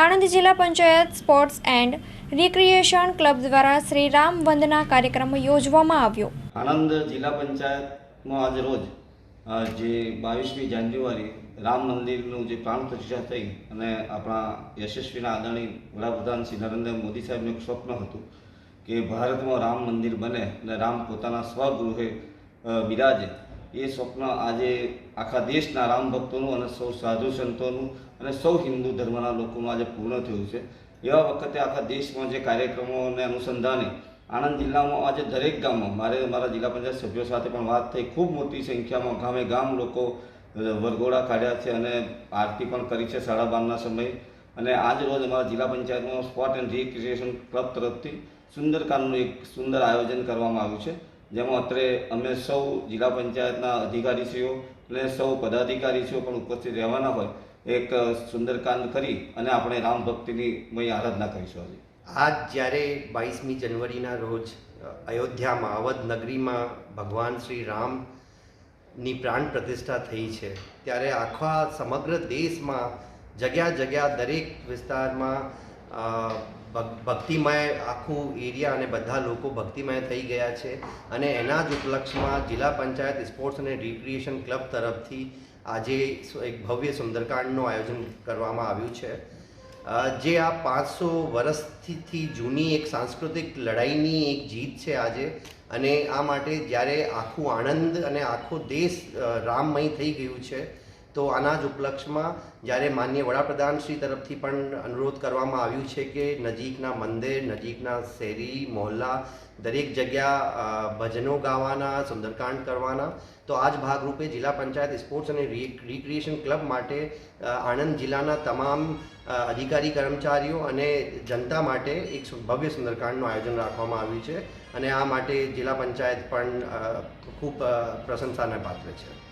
આણંદ જિલ્લા panchayat sports and recreation club દ્વારા શ્રી રામ વંદના કાર્યક્રમ યોજવામાં આવ્યો. આણંદ જિલ્લા પંચાયતમાં આજ રોજ જે બાવીસમી જાન્યુઆરી રામ મંદિરનું જે પ્રાણ પ્રતિષ્ઠા થઈ અને આપણા યશસ્વીના આદરણી વડાપ્રધાન શ્રી નરેન્દ્ર મોદી સાહેબનું એક સ્વપ્ન હતું કે ભારતમાં રામ મંદિર બને અને રામ પોતાના સ્વગૃહે બિરાજે. એ સ્વપ્ન આજે આખા દેશના રામ ભક્તોનું અને સૌ સાધુ સંતોનું અને સૌ હિન્દુ ધર્મના લોકોનું આજે પૂર્ણ થયું છે. એવા વખતે આખા દેશમાં જે કાર્યક્રમોને અનુસંધાને આણંદ જિલ્લામાં આજે દરેક ગામમાં, મારે મારા જિલ્લા પંચાયત સભ્યો સાથે પણ વાત થઈ, ખૂબ મોટી સંખ્યામાં ગામે ગામ લોકો વરઘોડા કાઢ્યા છે અને આરતી પણ કરી છે સાડા બારના સમયે. અને આજ રોજ અમારા જિલ્લા પંચાયતમાં સ્પોટ એન્ડ રિક્રિએશન ક્લબ તરફથી સુંદરકાંડનું એક સુંદર આયોજન કરવામાં આવ્યું છે. જેમાં અત્રે અમે સૌ જિલ્લા પંચાયતના અધિકારીશ્રીઓ અને સૌ પદાધિકારીશ્રીઓ પણ ઉપસ્થિત રહેવાના હોય, એક સુંદરકાંડ કરી અને આપણે રામ ભક્તિની મય આરાધના કરીશું આજે. આજ જ્યારે બાવીસમી જનવરીના રોજ અયોધ્યામાં અવધ નગરીમાં ભગવાન શ્રી રામની પ્રાણ પ્રતિષ્ઠા થઈ છે, ત્યારે આખા સમગ્ર દેશમાં જગ્યા જગ્યા દરેક વિસ્તારમાં ભક્તિમય આખું એરિયા અને બધા લોકો ભક્તિમય થઈ ગયા છે અને એના જ ઉપલક્ષમાં જિલ્લા પંચાયત સ્પોર્ટ્સ અને રિક્રિએશન ક્લબ તરફથી આજે એક ભવ્ય સુંદરકાંડનું આયોજન કરવામાં આવ્યું છે. જે આ પાંચસો વર્ષથી જૂની એક સાંસ્કૃતિક લડાઈની એક જીત છે આજે અને આ માટે જ્યારે આખું આણંદ અને આખો દેશ રામમય થઈ ગયું છે તો આના જ ઉપલક્ષમાં જ્યારે માન્ય વડાપ્રધાન શ્રી તરફથી પણ અનુરોધ કરવામાં આવ્યું છે કે નજીકના મંદિર, નજીકના શેરી, મોહલ્લા, દરેક જગ્યા ભજનો ગાવાના, સુંદરકાંડ કરવાના, તો આ જ ભાગરૂપે જિલ્લા પંચાયત સ્પોર્ટ્સ અને રિક્રિએશન ક્લબ માટે આણંદ જિલ્લાના તમામ અધિકારી કર્મચારીઓ અને જનતા માટે એક ભવ્ય સુંદરકાંડનું આયોજન રાખવામાં આવ્યું છે અને આ માટે જિલ્લા પંચાયત પણ ખૂબ પ્રશંસાને પાત્ર છે.